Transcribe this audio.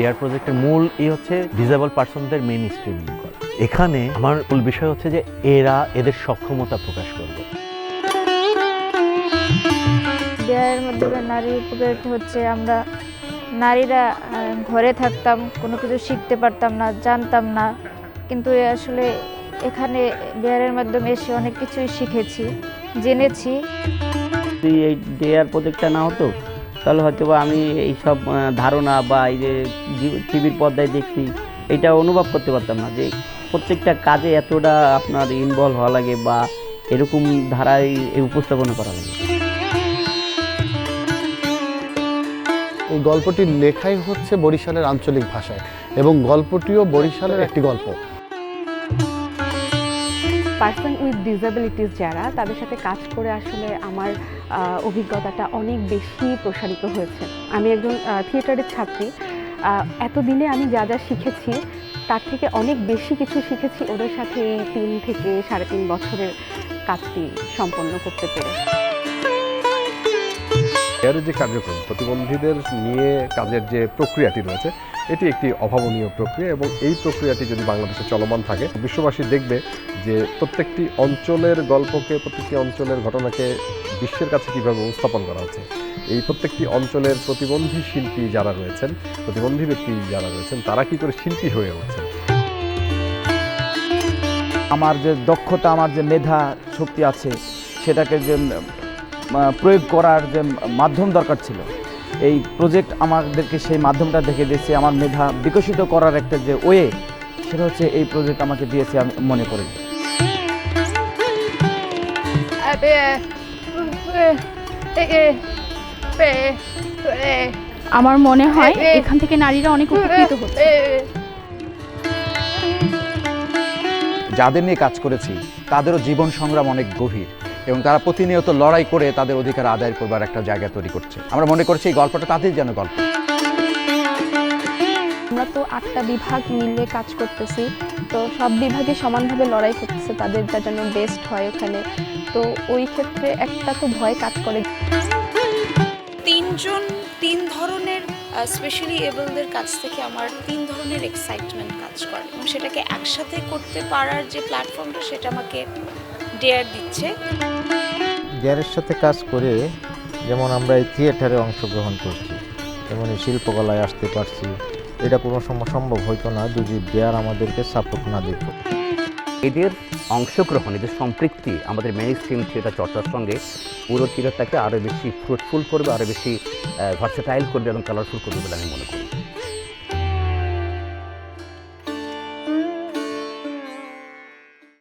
Dare প্রজেক্টের মূল ই হচ্ছে ডিজেবল পার্সনদের মেইন স্ট্রিমিং করা। এখানে আমার মূল বিষয় হচ্ছে যে এরা এদের সক্ষমতা প্রকাশ করবে। বিয়ের মাধ্যমে নারী উপকার হচ্ছে আমরা নারীরা ঘরে থাকতাম কোনো কিছু শিখতে পারতাম না জানতাম না। কিন্তু আসলে এখানে বিহারের মাধ্যমে এসে অনেক কিছুই শিখেছি জেনেছি। এই ডেয়ার প্রজেক্টটা না হতো তাহলে হয়তো বা আমি এইসব ধারণা বা এই যে টিভির পর্দায় দেখছি, এটা অনুভব করতে পারতাম না যে প্রত্যেকটা কাজে এতটা আপনার ইনভলভ হওয়া লাগে বা এরকম ধারায় উপস্থাপনা করা লাগে। এই গল্পটির লেখাই হচ্ছে বরিশালের আঞ্চলিক ভাষায় এবং গল্পটিও বরিশালের একটি গল্প। পার্সন উইথ ডিসেবিলিটিস যারা, তাদের সাথে কাজ করে আসলে আমার অভিজ্ঞতাটা অনেক বেশি প্রসারিত হয়েছে। আমি একজন থিয়েটারের ছাত্রী। এতদিনে আমি যা যা শিখেছি, তার থেকে অনেক বেশি কিছু শিখেছি ওদের সাথে এই তিন থেকে সাড়ে তিন বছরের কাজটি সম্পন্ন করতে পেরে। এর যে কার্যক্রম, প্রতিবন্ধীদের নিয়ে কাজের যে প্রক্রিয়াটি রয়েছে, এটি একটি অভাবনীয় প্রক্রিয়া এবং এই প্রক্রিয়াটি যদি বাংলাদেশে চলমান থাকে, বিশ্ববাসী দেখবে যে প্রত্যেকটি অঞ্চলের গল্পকে, প্রত্যেকটি অঞ্চলের ঘটনাকে বিশ্বের কাছে কীভাবে উপস্থাপন করা হচ্ছে, এই প্রত্যেকটি অঞ্চলের প্রতিবন্ধী শিল্পী যারা রয়েছেন, প্রতিবন্ধী ব্যক্তি যারা রয়েছেন, তারা কি করে শিল্পী হয়ে উঠছেন? আমার যে দক্ষতা, আমার যে মেধা, শক্তি আছে, সেটাকে যে প্রয়োগ করার যে মাধ্যম দরকার ছিল এই প্রজেক্ট আমাদেরকে সেই মাধ্যমটা দেখে দিয়েছে আমার মেধা বিকশিত করার একটা যে ওয়ে সেটা হচ্ছে এই প্রজেক্ট আমাকে দিয়েছে আমি মনে করি। আমার মনে হয় এখান থেকে নারীরা অনেক উপকৃত হচ্ছে। যাদের নিয়ে কাজ করেছি তাদেরও জীবন সংগ্রাম অনেক গভীর। এবং তারা প্রতিনিয়ত লড়াই করে তাদের অধিকার আদায় করবার একটা জায়গা তৈরি করছে। আমরা মনে করছি এই গল্পটা তাদের যেন গল্প। আমরা তো আটটা বিভাগ মিলে কাজ করতেছি তো সব বিভাগে সমানভাবে লড়াই করতেছে তাদেরটা যেন বেস্ট হয় ওখানে। তো ওই ক্ষেত্রে একটা তো ভয় কাজ করে। তিনজন তিন ধরনের স্পেশালি এবলদের কাছ থেকে আমার তিন ধরনের এক্সাইটমেন্ট কাজ করে। এবং সেটাকে একসাথে করতে পারার যে প্ল্যাটফর্মটা সেটা আমাকে ডেয়ার দিচ্ছে। গ্যারের সাথে কাজ করে যেমন আমরা এই থিয়েটারে অংশগ্রহণ করছি যেমন এই শিল্পকলায় আসতে পারছি এটা কোনো সময় সম্ভব হইতো না যদি ডেয়ার আমাদেরকে সাপোর্ট না দিত। এদের অংশগ্রহণ এদের সম্পৃক্তি আমাদের মেইন স্ট্রিম থিয়েটার চর্চার সঙ্গে পুরো থিয়েটারটাকে আরও বেশি ফ্রুটফুল করবে আরও বেশি ভার্সেটাইল করবে এবং কালারফুল করবে বলে আমি মনে করি।